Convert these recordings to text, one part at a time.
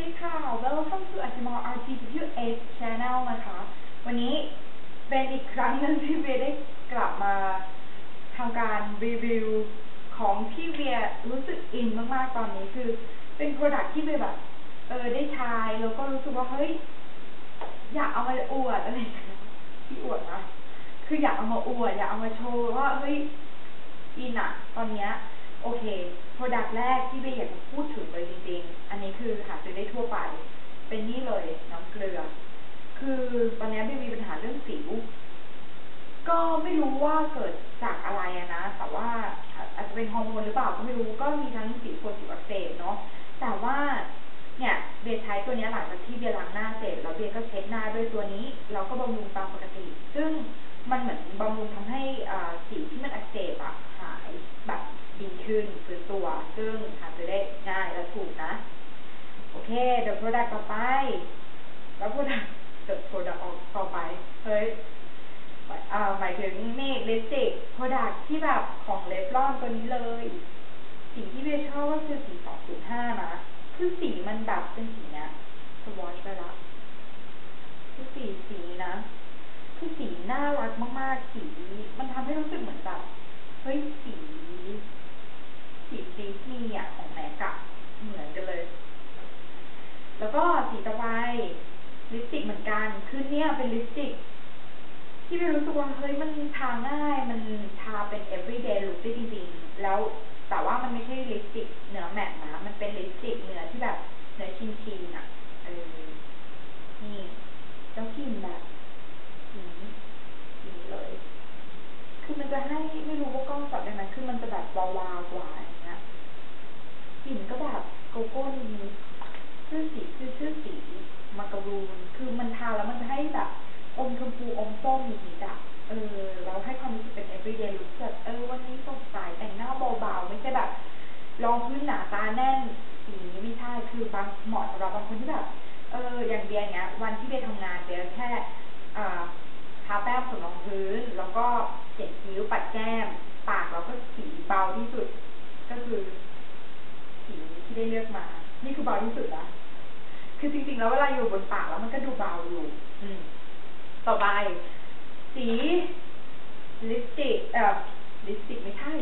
ดีค่ะ Welcome to Ajmal RTWS Channel นะคะ วันนี้เป็นอีกครั้งหนึ่งที่เวียได้กลับมาทำการรีวิวของที่เวียรู้สึกอินมากๆตอนนี้คือ เป็นโปรดักที่เวียแบบเออได้ใช้แล้วก็รู้สึกว่า เฮ้ย อยากเอามาอวดอะไรอย่างเงี้ยที่อวดนะ คืออยากเอามาอวด อยากเอามาโชว์ว่า เฮ้ย อินอะตอนเนี้ย โอเค โปรดักต์แรกที่เบย์อยากจะพูดถึงเลยจริงๆ อันนี้คือหาซื้อได้ทั่วไป เป็นนี่เลยน้ำเกลือ คือตอนนี้เบย์มีปัญหาเรื่องสิว ก็ไม่รู้ว่าเกิดจากอะไรนะายถึงนี่ลิปสติกโปรดักที่แบบของเลฟลอนตัวนี้เลย สีที่เบยชอบก็คือสี205นะ คือสีมันแบบเป็นสีเนี้ยสวอชไปละคือสีสีนะ คือสีน่ารักมากๆ สี มันทำให้รู้สึกเหมือนแบบ เฮ้ยสี สีดิสนีย์อะของแม็กอะเหมือนกันเลย แล้วก็สีต่อไปลิปสติกเหมือนกัน คือเนี่ยเป็นลิปสติก ที่ไม่รู้สึกว่าเฮ้ยมันทาง่าย มันทาเป็น everyday look ได้จริงๆ แล้วแต่ว่ามันไม่ใช่ลิปสติกเนื้อแมตต์นะ มันเป็นลิปสติกเนื้อที่แบบเนื้อชินชินๆอะเออนี่เจ้ากินแบบสีสีเลย คือมันจะให้ไม่รู้ว่ากล้องจับได้ไหมคือมันจะแบบวาวๆกว่าอย่างเงี้ยกลิ่นก็แบบโกโก้นิดๆชื่อสีคือชื่อสีมาการูนคือมัน คนที่แบบเอออย่างเบียร์เนี้ย วันที่เบียร์ทำงานเบียร์แค่อ่าทาแป้งผงรองพื้น แล้วก็เขียนคิ้วปัดแก้ม ปากเราก็สีเบาที่สุด ก็คือ สีที่ได้เลือกมา นี่คือเบาที่สุดนะคือจริงๆแล้วเวลาอยู่บนปากแล้วมันก็ดูเบาอยู่ อืม ต่อไป สีลิปสติกเอ่อลิปสติกไม่ใช่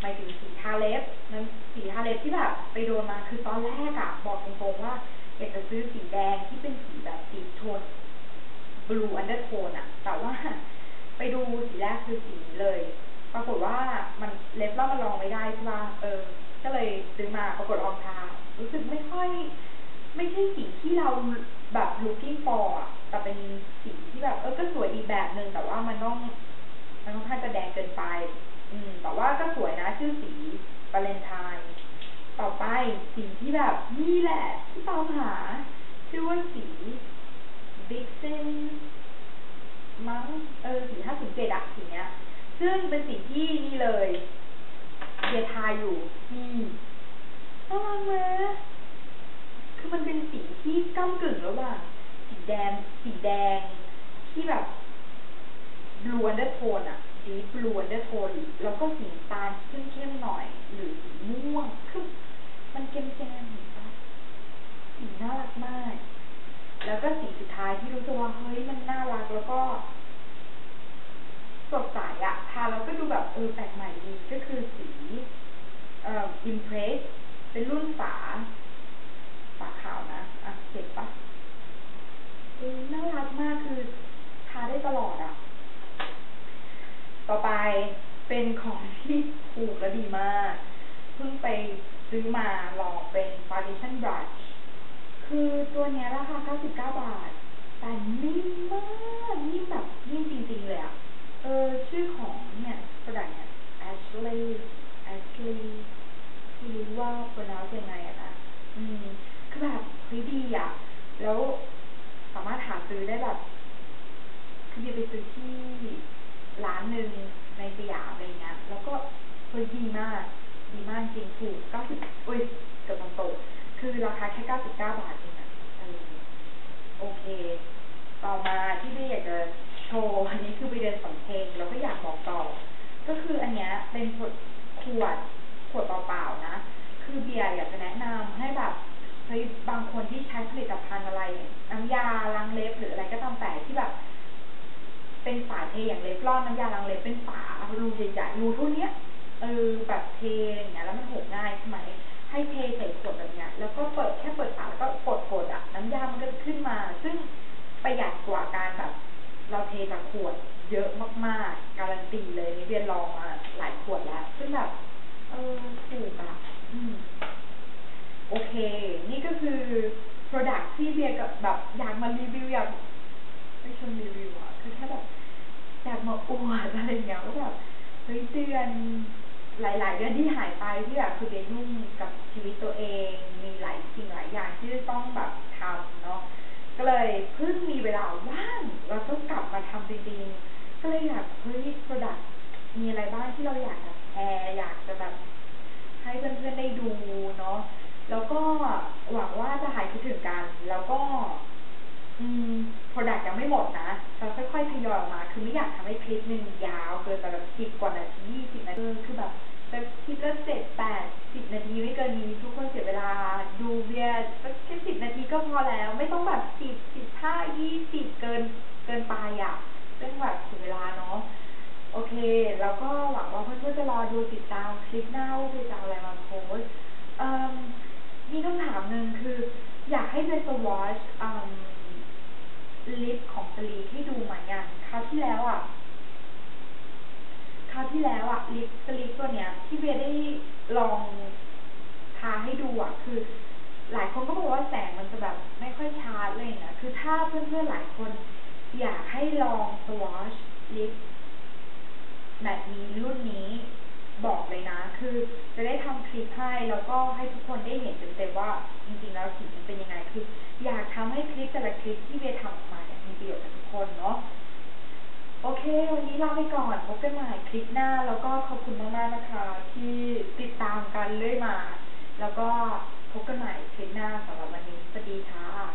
หมายถึงสีทาเล็บนั้นสีทาเล็บที่แบบไปโดนมาคือตอนแรกอะบอกตรงๆว่า อยากจะซื้อสีแดงที่เป็นสีแบบสีโทนบลูอันเดอร์โทนอะแต่ว่าไปดูสีแรกคือสีนี้เลย ปรากฏว่ามันเล็บเรามันลองไม่ได้ใช่ป่ะเออ ก็เลยซื้อมาปรากฏลองทารู้สึกไม่ค่อย ไม่ใช่สีที่เราแบบ looking for อะแต่เป็นสีที่แบบ เออก็สวยอีกแบบหนึ่งแต่ว่ามันต้อง มันค่อนข้างจะแดงเกินไป อืม แต่ว่าก็สวยนะชื่อสีวาเลนไทน์ต่อไปสีที่แบบนี่แหละ ที่ตามหาชื่อว่าสีบิ๊กเซนมั้งเออสีห้าสิบเจ็ดอะสีเนี้ย ซึ่งเป็นสีที่นี่เลยเบียร์ทาอยู่นี่น่ารักไหมคือมันเป็นสีที่ก้ากึ่งระหว่างสีแดงสีแดงที่แบบบลูอันเดอร์โทนอะดีบลูอันเดอร์โทนแล้วก็สีน้ำตาลเข้มๆหน่อย หรือสีม่วงคือมันเกมๆเห็นปะ สีน่ารักมาก แล้วก็สีสุดท้ายที่รู้สึกว่าเฮ้ยมันน่ารักแล้วก็สดใสอะทาแล้วก็ดูแบบเออแปลกใหม่ดีก็คือสีเอ่อ Impress เป็นรุ่นฝา ฝาขาวนะ อะเห็นปะเออน่ารักมากคือทาได้ตลอดอะต่อไปเป็นของที่ถูกและดีมาก เพิ่งไปซื้อมาลองเป็น foundation brush คือตัวเนี้ยราคา 99 บาท แต่นิ่มมากนิ่มแบบนิ่มจริงๆเลยอะเออชื่อของเนี่ยกระดาษเนี่ย Ashley Ashley ไม่รู้ว่า pronounce ยังไงอะนะอืม คือแบบเฮ้ยดีอะแล้วสามารถหาซื้อได้แบบ คือเบียร์ไปซื้อที่ร้านหนึ่งในสยามอะไรเงี้ย แล้วก็เฮ้ยดีมาก ดีมากจริงถูก 90 อุ้ยเกือบตก คือราคาแค่99 บาทเองอะเออโอเค ต่อมาที่เบียร์อยากจะโชว์อันนี้คือไปเดินสำเพ็งแล้วก็อยากบอกต่อ ก็คืออันเนี้ยเป็นขวดขวดขวดเปล่าๆนะ คือเบียร์อยากจะแนะนำให้แบบเฮ้ยบางคนที่ใช้ผลิตภัณฑ์อะไรน้ำยาล้างเล็บหรืออะไรก็ตามแต่ที่แบบ เป็นฝาเทอย่างเล็บรอนน้ำยาล้างเล็บเป็นฝารูใหญ่ๆรูเท่าเนี้ยเออแบบเทอย่างเงี้ย ให้เทใส่ขวดแบบเนี้ย แล้วก็เปิดแค่เปิดฝาแล้วก็กดกดอะ น้ำยามันก็จะขึ้นมา ซึ่งประหยัดกว่าการแบบ เราเทจากขวด เยอะมากๆ การันตีเลยนี่เบียนลองมาหลายขวดแล้ว ซึ่งแบบเออถูกอะอืมโอเค นี่ก็คือ Product ที่เบียร์กับแบบอยากมารีวิวอยากไม่ชวนรีวิวอะคือแค่แบบอยากมาอวดอะไรอย่างเงี้ยว่าแบบเฮ้ยเดือนหลาย ๆ เดือนที่หายไปที่แบบคือเบียยุ่งกับชีวิตตัวเอง มีหลายสิ่งหลายอย่างที่ต้องแบบทำเนาะ ก็เลยเพิ่งมีเวลาว่างเราก็กลับมาทำจริงๆ ก็เลยอยากเฮ้ย Product มีอะไรบ้างที่เราอยากจะแชร์อยากจะแบบ ให้ เพื่อนๆได้ดูเนาะแล้วก็หวังว่าจะหายคิดถึงกัน แล้วก็ อืม product ยังไม่หมดนะจะค่อยๆทยอยออกมา คือไม่อยากทำให้คลิปหนึ่งยาวเกินไปแบบสิบกว่านาทียี่สิบนาทีคือแบบจะคลิปละเจ็ดแปดสิบนาทีไม่เกินนี้ ทุกคนเสียเวลาดูเบียร์สักแค่สิบนาทีก็พอแล้ว ไม่ต้องแบบสิบสิบห้ายี่สิบเกินเกินไปอะซึ่งแบบเสียเวลาเนาะโอเค แล้วก็หวังว่าเพื่อนๆจะรอดูติดตามคลิปหน้าว่าจะเอาอะไรมา โพสต์เอ่มมีคำถามหนึ่งคือ อยากให้เป็นสวอชลิปของสลีให้ดูไหมอะคราวที่แล้วอะคราวที่แล้วอะลิปสลิปตัวเนี้ยที่เบียร์ได้ลองทาให้ดูอะ คือ หลายคนก็บอกว่าแสงมันจะแบบไม่ค่อยชัดเลยนะคือถ้าเพื่อนๆหลายคน อยากให้ลองสวอชลิปแบบนี้รุ่นนี้ บอกเลยนะ คือจะได้ทำคลิปให้แล้วก็ให้ทุกคนได้เห็นเต็มๆว่า จริงๆแล้วสีมันเป็นยังไงคือ อยากทำให้คลิปแต่ละคลิปที่เบย์ทำออกมาเนี่ยมีประโยชน์กับทุกคนเนาะโอเค วันนี้ลาไปก่อนพบกันใหม่คลิปหน้า แล้วก็ขอบคุณมากๆนะคะ ที่ติดตามกันเรื่อยมา แล้วก็พบกันใหม่คลิปหน้าสำหรับวันนี้สวัสดีค่ะบ๊า